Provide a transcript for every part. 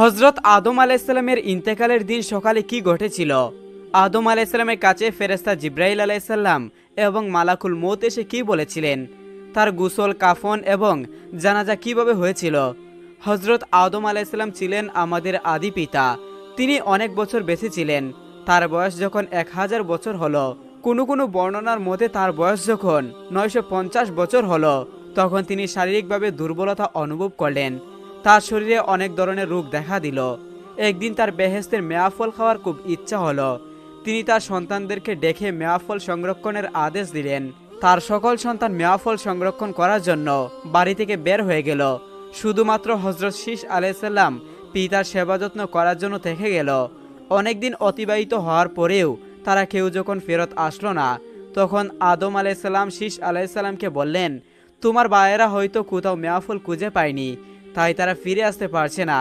হজরত আদম আলাইসাল্লামের ইন্তেকালের দিন সকালে কি ঘটেছিল? আদম আলাইসাল্লামের কাছে ফেরেস্তা জিব্রাইল আলাইসাল্লাম এবং মালাকুল মৌত এসে কি বলেছিলেন? তার গুসল, কাফন এবং জানাজা কীভাবে হয়েছিল? হজরত আদম আলাইসাল্লাম ছিলেন আমাদের আদি পিতা। তিনি অনেক বছর বেঁচে ছিলেন। তার বয়স যখন এক হাজার বছর হলো, কোনো কোনো বর্ণনার মধ্যে তার বয়স যখন নয়শো পঞ্চাশ বছর হলো, তখন তিনি শারীরিকভাবে দুর্বলতা অনুভব করলেন। তার শরীরে অনেক ধরনের রোগ দেখা দিল। একদিন তার বেহেস্তের মেয়াফল খাওয়ার খুব ইচ্ছা হলো। তিনি তার সন্তানদেরকে ডেকে মেয়াফল সংরক্ষণের আদেশ দিলেন। তার সকল সন্তান মেয়াফল সংরক্ষণ করার জন্য বাড়ি থেকে বের হয়ে গেল। শুধুমাত্র হজরত শীষ আলাইসাল্লাম পিতার সেবা যত্ন করার জন্য থেকে গেল। অনেকদিন অতিবাহিত হওয়ার পরেও তারা কেউ যখন ফেরত আসলো না, তখন আদম আলাইসাল্লাম শীষ আলাইসাল্লামকে বললেন, তোমার বায়েরা হয়তো কোথাও মেয়াফল খুঁজে পায়নি। তাই তারা ফিরে আসতে পারছে না।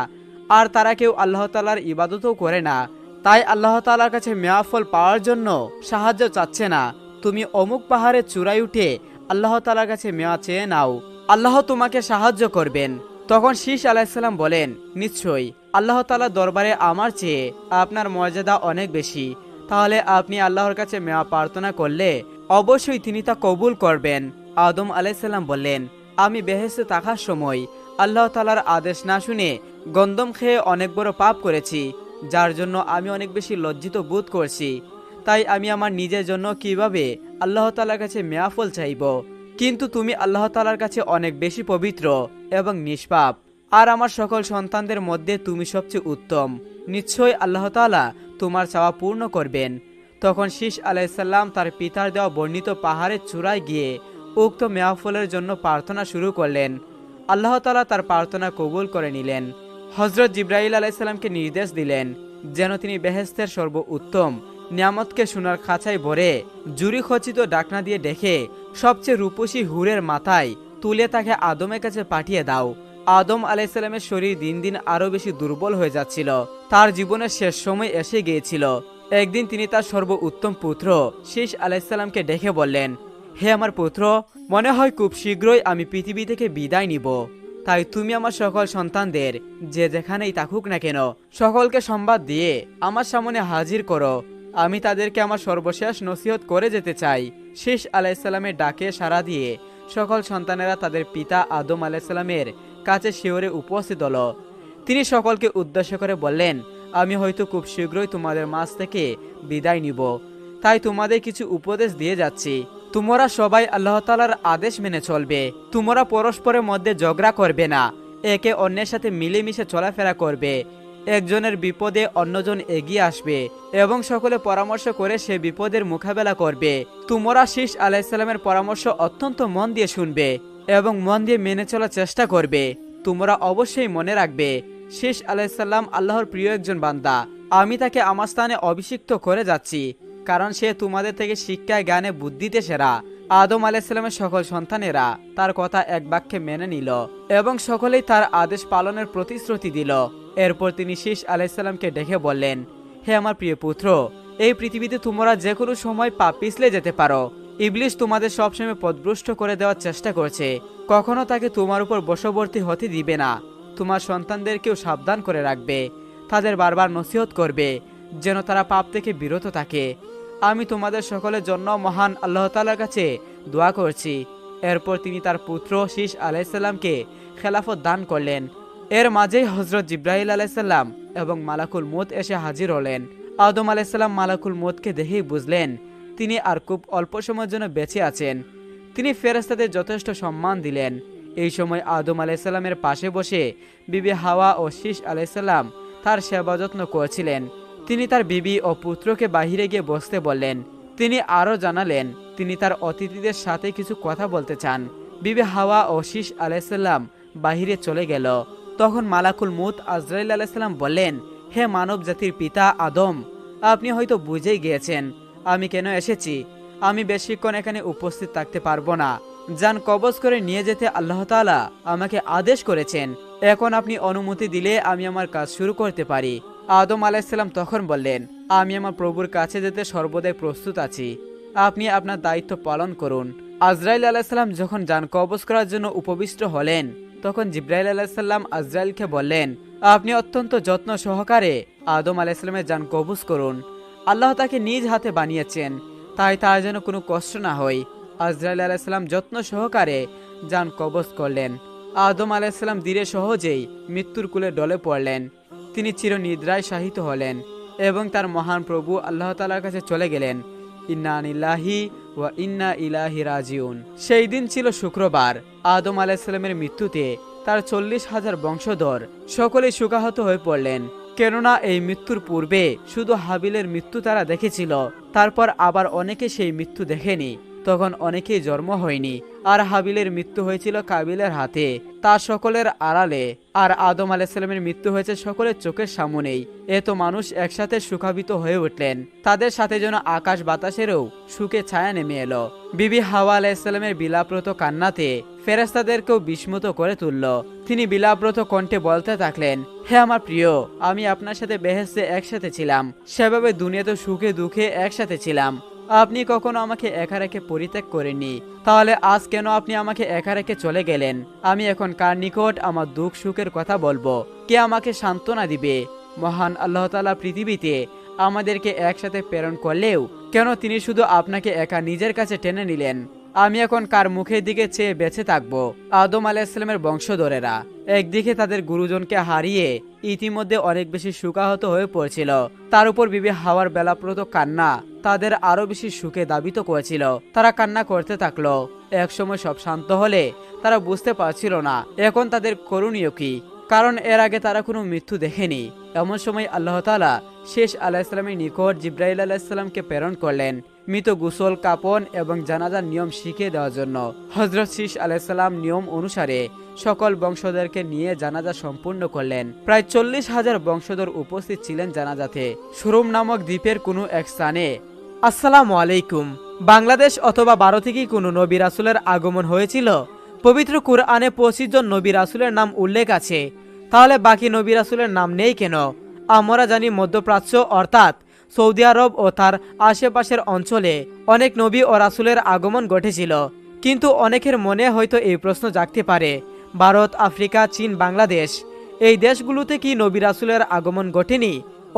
আর তারা কেউ আল্লাহ তালার ইবাদতও করে না। তাই আল্লাহ তালার কাছে মেয়াফল পাওয়ার জন্য সাহায্য চাচ্ছে না। তুমি অমুক পাহাড়ের চূড়ায় উঠে আল্লাহ তালার কাছে মেয়া চেয়ে নাও। আল্লাহ তোমাকে সাহায্য করবেন। তখন শীষ আলাইসাল্লাম বলেন, নিশ্চয়ই, আল্লাহ তালা দরবারে আমার চেয়ে আপনার মর্যাদা অনেক বেশি। তাহলে আপনি আল্লাহর কাছে মেয়া প্রার্থনা করলে অবশ্যই তিনি তা কবুল করবেন। আদম আলাইসাল্লাম বললেন, আমি বেহেস্তে থাকার সময় আল্লাহ তালার আদেশ না শুনে গন্দম খেয়ে অনেক বড় পাপ করেছি, যার জন্য আমি অনেক বেশি লজ্জিত বোধ করছি। তাই আমি আমার নিজের জন্য কীভাবে আল্লাহ তালার কাছে মেয়াফল চাইব? কিন্তু তুমি আল্লাহ তালার কাছে অনেক বেশি পবিত্র এবং নিষ্পাপ। আর আমার সকল সন্তানদের মধ্যে তুমি সবচেয়ে উত্তম। নিশ্চয়ই আল্লাহ তালা তোমার চাওয়া পূর্ণ করবেন। তখন শীষ আলাইসাল্লাম তার পিতার দেওয়া বর্ণিত পাহাড়ের চূড়ায় গিয়ে উক্ত মেয়াফলের জন্য প্রার্থনা শুরু করলেন। আল্লাহ তালা তার প্রার্থনা কবুল করে নিলেন। হজরত জিব্রাইল আলাইসাল্লামকে নির্দেশ দিলেন যেন তিনি বেহেস্তের সর্ব উত্তম নিয়ামতকে সোনার খাঁচায় ভরে জুরি খচিত ডাকনা দিয়ে ডেকে, সবচেয়ে রূপসী হুরের মাথায় তুলে তাকে আদমের কাছে পাঠিয়ে দাও। আদম আলাইসাল্লামের শরীর দিন দিন আরও বেশি দুর্বল হয়ে যাচ্ছিল। তার জীবনের শেষ সময় এসে গিয়েছিল। একদিন তিনি তার সর্ব উত্তম পুত্র শীষ আলাইসাল্লামকে ডেকে বললেন হে আমার পুত্র, মনে হয় খুব শীঘ্রই আমি পৃথিবী থেকে বিদায় নিব। তাই তুমি আমার সকল সন্তানদের, যে যেখানেই থাকুক না কেন, সকলকে সংবাদ দিয়ে আমার সামনে হাজির করো। আমি তাদেরকে আমার সর্বশেষ নসিহত করে যেতে চাই। শেষ আলাইসাল্লামের ডাকে সাড়া দিয়ে সকল সন্তানেরা তাদের পিতা আদম আলাইসাল্লামের কাছে শিওরে উপস্থিত হলো। তিনি সকলকে উদ্দেশ্য করে বললেন, আমি হয়তো খুব শীঘ্রই তোমাদের মাঝ থেকে বিদায় নিব। তাই তোমাদের কিছু উপদেশ দিয়ে যাচ্ছি। তোমরা সবাই আল্লাহ তালার আদেশ মেনে চলবে। তোমরা পরস্পরের মধ্যে ঝগড়া করবে না। একে অন্যের সাথে মিলেমিশে চলাফেরা করবে। একজনের বিপদে অন্যজন এগিয়ে আসবে এবং সকলে পরামর্শ করে সে বিপদের মোকাবেলা করবে। তোমরা শীষ আলাইসাল্লামের পরামর্শ অত্যন্ত মন দিয়ে শুনবে এবং মন দিয়ে মেনে চলার চেষ্টা করবে। তোমরা অবশ্যই মনে রাখবে শেষ আলাইসাল্লাম আল্লাহর প্রিয় একজন বান্দা। আমি তাকে আমার স্থানে অভিষিক্ত করে যাচ্ছি। কারণ সে তোমাদের থেকে শিক্ষায়, জ্ঞানে, বুদ্ধিতে সেরা। আদম আলাইসাল্লামের সকল সন্তানেরা তার কথা এক বাক্যে মেনে নিল এবং সকলেই তার আদেশ পালনের প্রতিশ্রুতি দিল। এরপর তিনি শীষ আলাইসাল্লামকে ডেকে বললেন, হে আমার প্রিয় পুত্র, এই পৃথিবীতে তোমরা যে কোনো সময় পা পিছলে যেতে পারো। ইবলিশ তোমাদের সবসময় পদভ্রষ্ট করে দেওয়ার চেষ্টা করছে। কখনো তাকে তোমার উপর বশবর্তী হতে দিবে না। তোমার সন্তানদেরকেও সাবধান করে রাখবে। তাদের বারবার নসিহত করবে, যেন তারা পাপ থেকে বিরত থাকে। আমি তোমাদের সকলের জন্য মহান আল্লাহ তালার কাছে দোয়া করছি। এরপর তিনি তার পুত্র শীষ আলাইসাল্লামকে খেলাফত দান করলেন। এর মাঝেই হজরত জিব্রাহিল আলাইসাল্লাম এবং মালাকুল মুত এসে হাজির হলেন। আদম আলাইসাল্লাম মালাকুল মুতকে দেখেই বুঝলেন, তিনি আর খুব অল্প সময়ের জন্য বেঁচে আছেন। তিনি ফেরেস্তাদের যথেষ্ট সম্মান দিলেন। এই সময় আদম আলাইসাল্লামের পাশে বসে বিবি হাওয়া ও শীষ আলাইসাল্লাম তার সেবা যত্ন করছিলেন। তিনি তার বিবি ও পুত্রকে বাহিরে গিয়ে বসতে বললেন। তিনি আরও জানালেন, তিনি তার অতিথিদের সাথে কিছু কথা বলতে চান। বিবি হাওয়া ও শীষ আলাইসাল্লাম বাহিরে চলে গেল। তখন মালাকুল মুত আজরাইল আলাইসাল্লাম বললেন, হে মানব জাতির পিতা আদম, আপনি হয়তো বুঝেই গিয়েছেন, আমি কেন এসেছি? আমি বেশিক্ষণ এখানে উপস্থিত থাকতে পারব না। যান কবজ করে নিয়ে যেতে আল্লাহ আমাকে আদেশ করেছেন। এখন আপনি অনুমতি দিলে আমি আমার কাজ শুরু করতে পারি। আদম আলাইসাল্লাম তখন বললেন, আমি আমার প্রভুর কাছে যেতে সর্বদাই প্রস্তুত আছি। আপনি আপনার দায়িত্ব পালন করুন। আজরাইল আলাইসাল্লাম যখন যান কবজ করার জন্য উপবিষ্ট হলেন, তখন জিব্রাইল আলাইসাল্লাম আজরাইলকে বললেন, আপনি অত্যন্ত যত্ন সহকারে আদম আলাইসাল্লামের যান কবুজ করুন। আল্লাহ তাকে নিজ হাতে বানিয়েছেন, তাই তার যেন কোনো কষ্ট না হয়। আজরাইল আলাইসাল্লাম যত্ন সহকারে যান কবজ করলেন। আদম আলাইসাল্লাম ধীরে সহজেই মৃত্যুর কুলে ডলে পড়লেন। তিনি চিরনিদ্রায় শাহিত হলেন এবং তার মহান প্রভু আল্লাহ তালার কাছে চলে গেলেন। ইন্না আনিল্লাহি ওয়া ইন্না ইলাহি রাজিউন। সেই দিন ছিল শুক্রবার। আদম আলাইসাল্লামের মৃত্যুতে তার চল্লিশ হাজার বংশধর সকলেই শোকাহত হয়ে পড়লেন। কেননা এই মৃত্যুর পূর্বে শুধু হাবিলের মৃত্যু তারা দেখেছিল, তারপর আবার অনেকে সেই মৃত্যু দেখেনি। তখন অনেকেই জন্ম হয়নি, আর হাবিলের মৃত্যু হয়েছিল কাবিলের হাতে, তা সকলের আড়ালে, আর আদম আলাইসাল্লামের মৃত্যু হয়েছে সকলের চোখের সামনেই। এত মানুষ একসাথে সুখাবিত হয়ে উঠলেন, তাদের সাথে যেন আকাশ বাতাসেরও সুখে ছায়া নেমে এলো। বিবি হাওয়া আলাইসাল্লামের বিলাপ্রত কান্নাতে ফেরেস্তাদেরকেও বিস্মৃত করে তুলল। তিনি বিলাপ্রত কণ্ঠে বলতে থাকলেন, হে আমার প্রিয়, আমি আপনার সাথে বেহেস্তে একসাথে ছিলাম। সেভাবে দুনিয়াতে সুখে দুঃখে একসাথে ছিলাম। আপনি কখনো আমাকে একা রেখে পরিত্যাগ করেননি? তাহলে আজ কেন আপনি আমাকে একা রেখে চলে গেলেন? আমি এখন কার নিকট আমার দুঃখ সুখের কথা বলব? কে আমাকে সান্ত্বনা দিবে? মহান আল্লাহ তালা পৃথিবীতে আমাদেরকে একসাথে প্রেরণ করলেও কেন তিনি শুধু আপনাকে একা নিজের কাছে টেনে নিলেন? আমি এখন কার মুখের দিকে চেয়ে বেঁচে থাকব? আদম আলাইসালামের বংশধরেরা একদিকে তাদের গুরুজনকে হারিয়ে ইতিমধ্যে অনেক বেশি সুকাহত হয়ে পড়ছিল। তার উপর বিবি হাওয়ার বেলাপ্রত কান্না তাদের আরও বেশি সুখে দাবিত করেছিল। তারা কান্না করতে থাকল। একসময় সব শান্ত হলে তারা বুঝতে পারছিল না, এখন তাদের করণীয় কি? কারণ এর আগে তারা কোনো মৃত্যু দেখেনি। এমন সময় আল্লাহ তালা শেষ আলাইসালামের নিকট জিব্রাহল আল্লাহ ইসলামকে প্রেরণ করলেন। মৃত গুসল, কাপন এবং জানাজার নিয়ম শিখিয়ে দেওয়ার জন্য। হজরত শীষ আলাইসাল্লাম নিয়ম অনুসারে সকল বংশধরকে নিয়ে জানাজা সম্পূর্ণ করলেন। প্রায় চল্লিশ হাজার বংশধর উপস্থিত ছিলেন জানাজাতে। সুরুম নামক দ্বীপের কোনো এক স্থানে। আসসালামু আলাইকুম। বাংলাদেশ অথবা ভারতে কি কোনো নবী রাসুলের আগমন হয়েছিল? পবিত্র কুরআনে পঁচিশ জন নবী রাসুলের নাম উল্লেখ আছে। তাহলে বাকি নবী রাসুলের নাম নেই কেন? আমরা জানি মধ্যপ্রাচ্য, অর্থাৎ সৌদি আরব ও তার আশেপাশের অঞ্চলে অনেক নবী ও রাসুলের আগমন ঘটেছিল। কিন্তু অনেকের মনে হয়তো এই প্রশ্ন জাগতে পারে, ভারত, আফ্রিকা, চীন, বাংলাদেশ, এই দেশগুলোতে কি নবী রাসুলের আগমন ঘটেনি?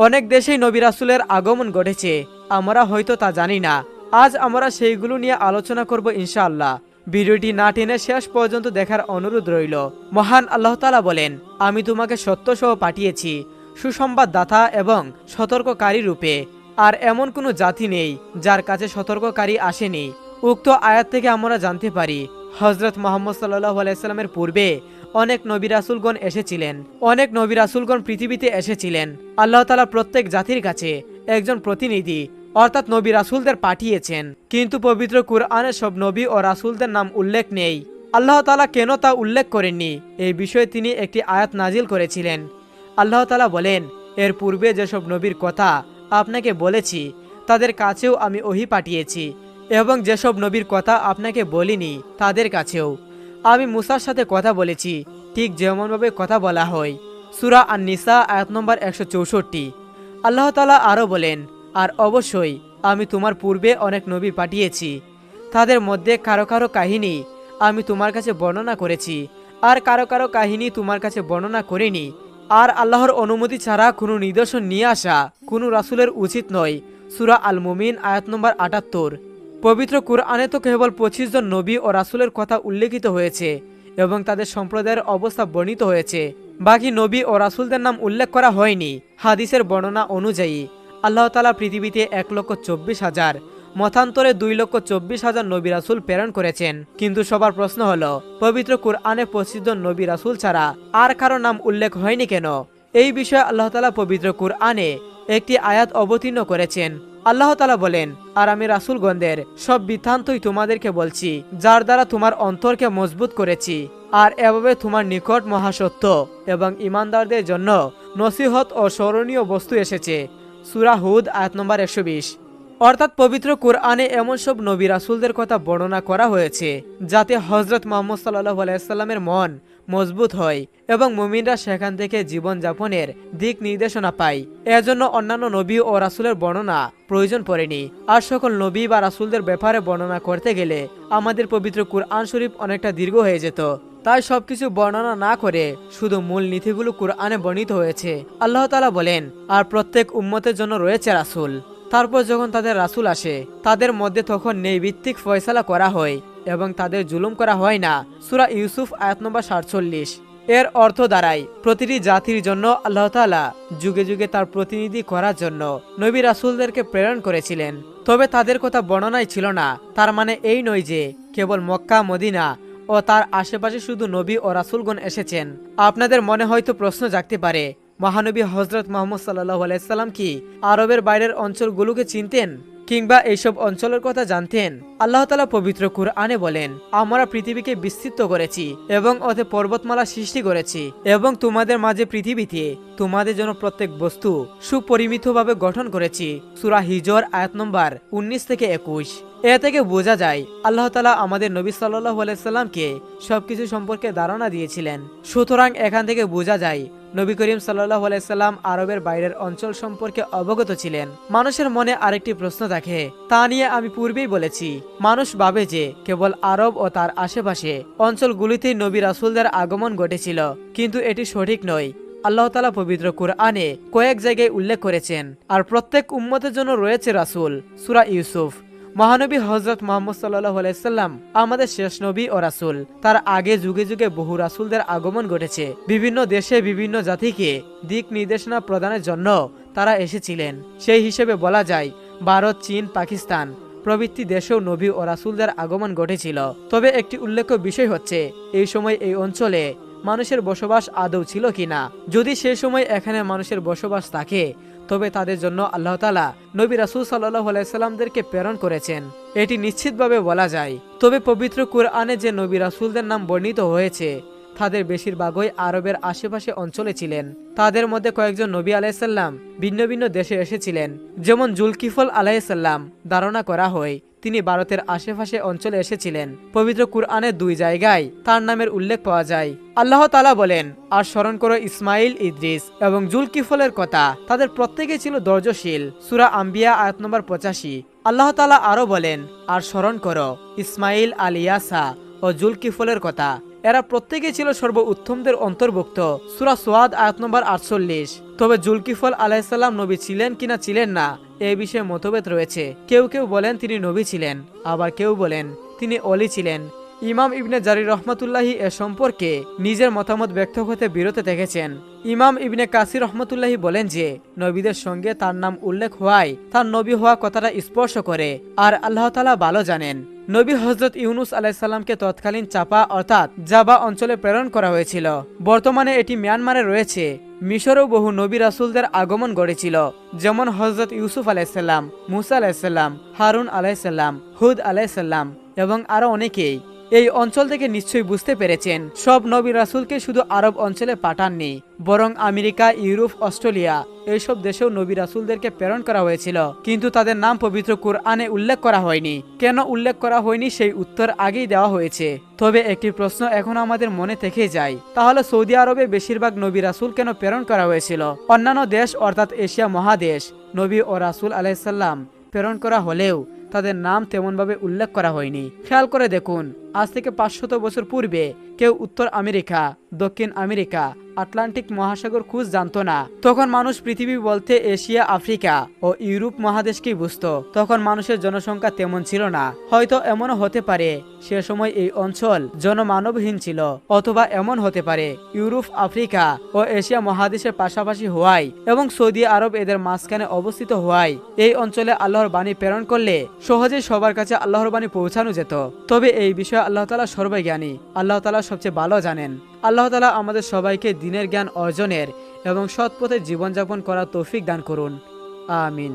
অনেক দেশেই নবী রাসুলের আগমন ঘটেছে, আমরা হয়তো তা জানি না। আজ আমরা সেইগুলো নিয়ে আলোচনা করব ইনশাআল্লাহ। ভিডিওটি না টেনে শেষ পর্যন্ত দেখার অনুরোধ রইল। মহান আল্লাহ তালা বলেন, আমি তোমাকে সত্য সহ পাঠিয়েছি। সুসংবাদদাতা এবং সতর্ককারী রূপে। আর এমন কোনো জাতি নেই যার কাছে সতর্ককারী আসেনি। উক্ত আয়াত থেকে আমরা জানতে পারি হজরত মোহাম্মদ সাল্লাহ আলাইস্লামের পূর্বে অনেক নবী রাসুলগণ এসেছিলেন। অনেক নবী রাসুলগণ পৃথিবীতে এসেছিলেন। আল্লাহ তালা প্রত্যেক জাতির কাছে একজন প্রতিনিধি, অর্থাৎ নবী রাসুলদের পাঠিয়েছেন। কিন্তু পবিত্র কুরআনে সব নবী ও রাসুলদের নাম উল্লেখ নেই। আল্লাহ তালা কেন তা উল্লেখ করেননি? এই বিষয়ে তিনি একটি আয়াত নাজিল করেছিলেন। আল্লাহ তালা বলেন, এর পূর্বে যেসব নবীর কথা আপনাকে বলেছি, তাদের কাছেও আমি ওহি পাঠিয়েছি এবং যেসব নবীর কথা আপনাকে বলিনি, তাদের কাছেও। আমি মুসার সাথে কথা বলেছি, ঠিক যেমনভাবে কথা বলা হয়। সুরা আর নিসা আয়াত নম্বর একশো চৌষট্টি। আল্লাহ তালা আরও বলেন, আর অবশ্যই আমি তোমার পূর্বে অনেক নবী পাঠিয়েছি। তাদের মধ্যে কারও কারও কাহিনী আমি তোমার কাছে বর্ণনা করেছি, আর কারও কারও কাহিনী তোমার কাছে বর্ণনা করিনি। আর আল্লাহর অনুমতি ছাড়া কোনো নিদর্শন নিয়ে আসা কোনো রাসুলের উচিত নয়। সুরা আল মুমিন আয়াত নম্বর আটাত্তর। পবিত্র কুরআনে তো কেবল পঁচিশ জন নবী ও রাসুলের কথা উল্লেখিত হয়েছে এবং তাদের সম্প্রদায়ের অবস্থা বর্ণিত হয়েছে। বাকি নবী ও রাসুলদের নাম উল্লেখ করা হয়নি। হাদিসের বর্ণনা অনুযায়ী, আল্লাহ তালা পৃথিবীতে এক লক্ষ চব্বিশ হাজার মতান্তরে দুই লক্ষ চব্বিশ হাজার নবী রাসুল প্রেরণ করেছেন। কিন্তু সবার প্রশ্ন হলো, পবিত্র কুরআনে প্রসিদ্ধ নবী রাসুল ছাড়া আর কারও নাম উল্লেখ হয়নি কেন? এই বিষয়ে আল্লাহ তালা পবিত্র কুরআনে একটি আয়াত অবতীর্ণ করেছেন। আল্লাহ তালা বলেন, আর আমি রাসুলগঞ্জের সব বৃত্তান্তই তোমাদেরকে বলছি, যার দ্বারা তোমার অন্তরকে মজবুত করেছি, আর এভাবে তোমার নিকট মহাসত্য এবং ইমানদারদের জন্য নসিহত ও স্মরণীয় বস্তু এসেছে। সুরাহুদ আয়াত নম্বর একশো বিশ। অর্থাৎ পবিত্র কোরআনে এমন সব নবী রাসুলদের কথা বর্ণনা করা হয়েছে, যাতে হজরত মোহাম্মদ সাল্লাহ আলাইস্লামের মন মজবুত হয় এবং মুমিনরা সেখান থেকে জীবনযাপনের দিক নির্দেশনা পায়। এজন্য অন্যান্য নবী ও রাসুলের বর্ণনা প্রয়োজন পড়েনি। আর সকল নবী বা রাসুলদের ব্যাপারে বর্ণনা করতে গেলে আমাদের পবিত্র কুরআন শরীফ অনেকটা দীর্ঘ হয়ে যেত। তাই সবকিছু বর্ণনা না করে শুধু মূল নীতিগুলো কোরআনে বর্ণিত হয়েছে। আল্লাহ তালা বলেন, আর প্রত্যেক উম্মতের জন্য রয়েছে রাসূল। তারপর যখন তাদের রাসূল আসে, তাদের মধ্যে তখন নৈভিত্তিক ফয়সালা করা হয় এবং তাদের জুলুম করা হয় না। সুরা ইউসুফ, আয়াত নম্বর সাতচল্লিশ। এর অর্থ দাঁড়ায়, প্রতিটি জাতির জন্য আল্লাহ তাআলা যুগে যুগে তার প্রতিনিধি করার জন্য নবী রাসূলদেরকে প্রেরণ করেছিলেন। তবে তাদের কথা বর্ণনায় ছিল না। তার মানে এই নয় যে, কেবল মক্কা, মদিনা ও তার আশেপাশে শুধু নবী ও রাসূলগণ এসেছেন। আপনাদের মনে হয়তো প্রশ্ন জাগতে পারে মহানবী হজরত মোহাম্মদ সাল্লাহ আলাইসাল্লাম কি আরবের বাইরের অঞ্চলগুলোকে চিনতেন কিংবা এইসব অঞ্চলের কথা জানতেন? আল্লাহ তালা পবিত্র কুরআনে বলেন, আমরা পৃথিবীকে বিস্তৃত করেছি এবং ওতে পর্বতমালা সৃষ্টি করেছি এবং তোমাদের মাঝে পৃথিবীতে তোমাদের জন্য প্রত্যেক বস্তু সুপরিমিতভাবে গঠন করেছি। সুরা হিজর, আয়াত নম্বর উনিশ থেকে একুশ। এ থেকে বোঝা যায়, আল্লাহ তালা আমাদের নবী সাল্লাহ আলাইসাল্লামকে সবকিছু সম্পর্কে ধারণা দিয়েছিলেন। সুতরাং এখান থেকে বোঝা যায় নবী করিম সাল্লাহ আলাইসাল্লাম আরবের বাইরের অঞ্চল সম্পর্কে অবগত ছিলেন। মানুষের মনে আরেকটি প্রশ্ন থাকে, তা নিয়ে আমি পূর্বেই বলেছি। মানুষ ভাবে যে, কেবল আরব ও তার আশেপাশে অঞ্চলগুলিতেই নবী রাসুলদের আগমন ঘটেছিল, কিন্তু এটি সঠিক নয়। আল্লাহ তালা পবিত্র কুরআনে কয়েক জায়গায় উল্লেখ করেছেন, আর প্রত্যেক উম্মতের জন্য রয়েছে রাসূল। সুরা ইউসুফ। মহানবী হজরত মোহাম্মদ সাল্লাহ আলাইসাল্লাম আমাদের শেষ নবী ও রাসূল। তার আগে যুগে যুগে বহু রাসুলদের আগমন ঘটেছে। বিভিন্ন দেশে বিভিন্ন জাতিকে দিক নির্দেশনা প্রদানের জন্য তারা এসেছিলেন। সেই হিসেবে বলা যায়, ভারত, চীন, পাকিস্তান প্রভৃতি দেশেও নবী ও রাসূলদের আগমন ঘটেছিল। তবে একটি উল্লেখ্য বিষয় হচ্ছে, এই সময় এই অঞ্চলে মানুষের বসবাস আদৌ ছিল কিনা? যদি সে সময় এখানে মানুষের বসবাস থাকে তবে তাদের জন্য আল্লাহ তালা নবী রাসুল সাল্লাহ আলাইসাল্লামদেরকে প্রেরণ করেছেন। এটি নিশ্চিতভাবে বলা যায়। তবে পবিত্র কুরআনে যে নবী রাসুলদের নাম বর্ণিত হয়েছে, তাদের বেশিরভাগই আরবের আশেপাশে অঞ্চলে ছিলেন। তাদের মধ্যে কয়েকজন নবী আলাইসাল্লাম ভিন্ন ভিন্ন দেশে এসেছিলেন। যেমন জুলকিফল আলাইসাল্লাম ধারণা করা হয় তিনি ভারতের আশেপাশে অঞ্চলে এসেছিলেন। পবিত্র কুরআনের দুই জায়গায় তার নামের উল্লেখ পাওয়া যায়। আল্লাহ তালা বলেন, আর স্মরণ করো ইসমাইল ইদ্রিস এবং জুলকিফলের কথা। তাদের প্রত্যেকে ছিল ধৈর্যশীল। সুরা আম্বিয়া, আয়াত নম্বর পঁচাশি। আল্লাহ তালা আরও বলেন, আর স্মরণ করো ইসমাইল আলিয়াসা ও জুলকিফলের কথা। এরা প্রত্যেকে ছিল সর্ব উত্তমদের অন্তর্ভুক্ত। সুরা সোয়াদ, আয়াত নম্বর আটচল্লিশ। তবে জুলকিফল আলাইসাল্লাম নবী ছিলেন কিনা ছিলেন না। এ বিষয়ে মতভেদ রয়েছে। কেউ কেউ বলেন তিনি নবী ছিলেন, আবার কেউ বলেন তিনি অলি ছিলেন। ইমাম ইবনে জারি রহমতুল্লাহি এ সম্পর্কে নিজের মতামত ব্যক্ত হতে বিরত দেখেছেন। ইমাম ইবনে কাসির রহমতুল্লাহি বলেন যে, নবীদের সঙ্গে তার নাম উল্লেখ হওয়ায় তার নবী হওয়া কথাটা স্পর্শ করে আর আল্লাহ তালা ভালো জানেন। নবী হজরত ইউনুস আলাইসাল্লামকে তৎকালীন চাপা অর্থাৎ জাবা অঞ্চলে প্রেরণ করা হয়েছিল। বর্তমানে এটি মিয়ানমারে রয়েছে। মিশরেও বহু নবী রাসুলদের আগমন গড়েছিল, যেমন হজরত ইউসুফ আলাইসাল্লাম মুসা আলাইসাল্লাম হারুন আলাইসাল্লাম হুদ আলাইসাল্লাম এবং আরও অনেকেই। এই অঞ্চল থেকে নিশ্চয়ই বুঝতে পেরেছেন, সব নবী রাসুলকে শুধু আরব অঞ্চলে পাঠাননি, বরং আমেরিকা, ইউরোপ, অস্ট্রেলিয়া, এইসব দেশেও নবী রাসুলদেরকে প্রেরণ করা হয়েছিল। কিন্তু তাদের নাম পবিত্র কুরআনে উল্লেখ করা হয়নি। কেন উল্লেখ করা হয়নি সেই উত্তর আগেই দেওয়া হয়েছে। তবে একটি প্রশ্ন এখন আমাদের মনে থেকে যায়। তাহলে সৌদি আরবে বেশিরভাগ নবী রাসুল কেন প্রেরণ করা হয়েছিল? অন্যান্য দেশ, অর্থাৎ এশিয়া মহাদেশ, নবী ও রাসুল আলাইসাল্লাম প্রেরণ করা হলেও তাদের নাম তেমনভাবে উল্লেখ করা হয়নি। খেয়াল করে দেখুন আজ থেকে পাঁচশত বছর পূর্বে কেউ উত্তর আমেরিকা, দক্ষিণ আমেরিকা, আটলান্টিক মহাসাগর খুঁজ জানতো না। তখন মানুষ পৃথিবী বলতে এশিয়া, আফ্রিকা ও ইউরোপ মহাদেশকেই বুঝতো। তখন মানুষের জনসংখ্যা তেমন ছিল না। হয়তো এমনও হতে পারে, সে সময় এই অঞ্চল জনমানবহীন ছিল, অথবা এমন হতে পারে, ইউরোপ, আফ্রিকা ও এশিয়া মহাদেশের পাশাপাশি হওয়ায় এবং সৌদি আরব এদের মাঝখানে অবস্থিত হওয়ায় এই অঞ্চলে আল্লাহর বাণী প্রেরণ করলে সহজেই সবার কাছে আল্লাহর বাণী পৌঁছানো যেত। তবে এই বিষয়ে আল্লাহ তালা সর্বজ্ঞানী আল্লাহ তালা সবচেয়ে ভালো জানেন। আল্লাহ তালা আমাদের সবাইকে দিনের জ্ঞান অর্জনের এবং সৎপথে জীবনযাপন করার তৌফিক দান করুন। আমিন।